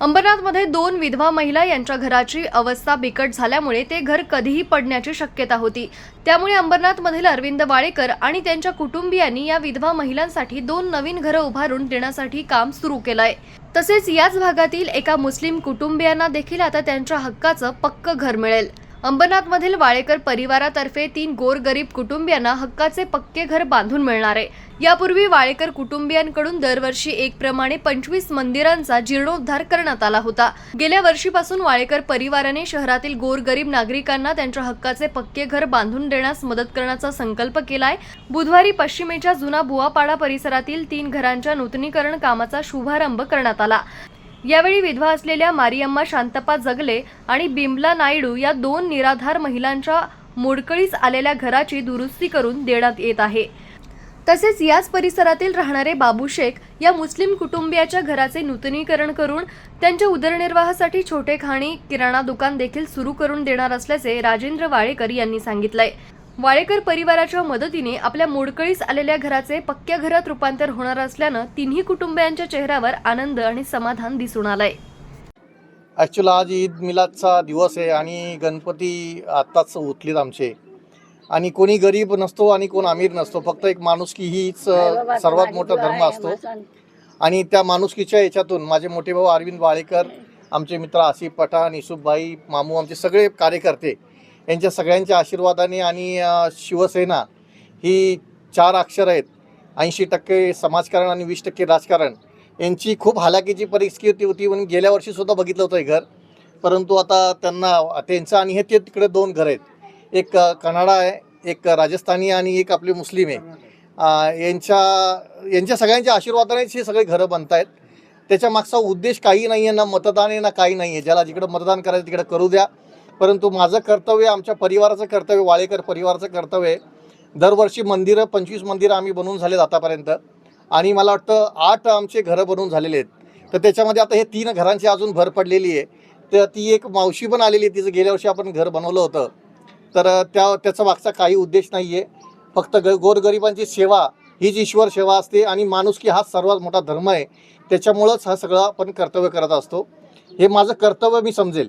अंबरनाथमध्ये दोन विधवा महिला यांच्या घराची अवस्था बिकट झाल्यामुळे ते घर कधीही पडण्याची शक्यता होती. त्यामुळे अंबरनाथमधील अरविंद वाळेकर आणि त्यांच्या कुटुंबियांनी या विधवा महिलांसाठी दोन नवीन घरं उभारून देण्यासाठी काम सुरू केलंय. तसेच याच भागातील एका मुस्लिम कुटुंबियांना देखील आता त्यांच्या हक्काचं पक्क घर मिळेल. अंबरनाथमधील वाळेकर परिवारातर्फे तीन गोरगरीब कुटुंबियांना हक्काचे पक्के घर बांधून मिळणार आहे. यापूर्वी वाळेकर कुटुंबियांकडून दरवर्षी एक प्रमाणे पंचवीस मंदिरांचा जीर्णोद्धार करण्यात आला होता. गेल्या वर्षीपासून वाळेकर परिवाराने शहरातील गोरगरीब नागरिकांना त्यांच्या हक्काचे पक्के घर बांधून देण्यास मदत करण्याचा संकल्प केलाय. बुधवारी पश्चिमेच्या जुना बुवापाडा परिसरातील तीन घरांच्या नूतनीकरण कामाचा शुभारंभ करण्यात आला. यावेळी विधवा असलेल्या मारियम्मा शांतपा जगले आणि बिमला नायडू या दोन निराधार महिलांच्या मोडकळीस आलेल्या घराची दुरुस्ती करून देण्यात येत आहे. तसेच याच परिसरातील राहणारे बाबू शेख या मुस्लिम कुटुंबियाच्या घराचे नूतनीकरण करून त्यांच्या उदरनिर्वाहासाठी छोटे खाणी किराणा दुकान देखील सुरू करून देणार असल्याचे राजेंद्र वाळेकर यांनी सांगितलंय. वाळेकर परिवाराच्या मदतीने आपल्या मोडकळीस आलेल्या घराचे पक्क्या घरात रूपांतर होणार असल्यानं तिन्ही कुटुंबियांच्या चेहऱ्यावर आनंद आणि समाधान दिसून आलंय. ॲक्च्युअल आज ईद मिलादचा दिवस आहे आणि गणपती आत्ताच उठलीत आमचे. आणि कोणी गरीब नसतो आणि कोण अमीर नसतो. फक्त एक माणुसकी हीच सर्वात मोठा धर्म असतो. आणि त्या माणुसकीच्या याच्यातून माझे मोठे भाऊ अरविंद वाळेकर आमचे मित्र आसिफ पठाण युसुफभाई मामू आमचे सगळे कार्यकर्ते यांच्या सगळ्यांच्या आशीर्वादाने आणि शिवसेना ही चार अक्षर आहेत. ऐंशी टक्के समाजकारण आणि वीस टक्के राजकारण. यांची खूप हालाकीची परिस्थिती होती म्हणून गेल्या वर्षीसुद्धा बघितलं होतं हे घर. परंतु आता त्यांना त्यांचं आणि हे ते तिकडे दोन घर आहेत. एक कनाडा आहे एक राजस्थानी आणि एक आपले मुस्लिम आहे. यांच्या यांच्या सगळ्यांच्या आशीर्वादानेच हे सगळे घरं बनत आहेत. त्याच्या मागचा उद्देश काही नाही आहे ना मतदान आहे ना काही नाही आहे ज्याला जिकडं मतदान करायचं तिकडं करू द्या. परंतु माझं कर्तव्य आमच्या परिवाराचं कर्तव्य वाळेकर परिवाराचं कर्तव्य आहे. दरवर्षी मंदिरं पंचवीस मंदिरं आम्ही बनवून झालेत आतापर्यंत. आणि मला वाटतं आठ आमचे घरं बनवून झालेले आहेत. तर त्याच्यामध्ये आता हे तीन घरांची अजून भर पडलेली आहे. तर ती एक मावशी पण आलेली आहे. तिचं गेल्या वर्षी आपण घर बनवलं होतं. तर त्या त्याचा मागचा काही उद्देश नाही आहे फक्त ग गोरगरिबांची सेवा हीच ईश्वर सेवा असते. आणि माणुसकी हा सर्वात मोठा धर्म आहे. त्याच्यामुळंच हा सगळा आपण कर्तव्य करत असतो. हे माझं कर्तव्य मी समजेल.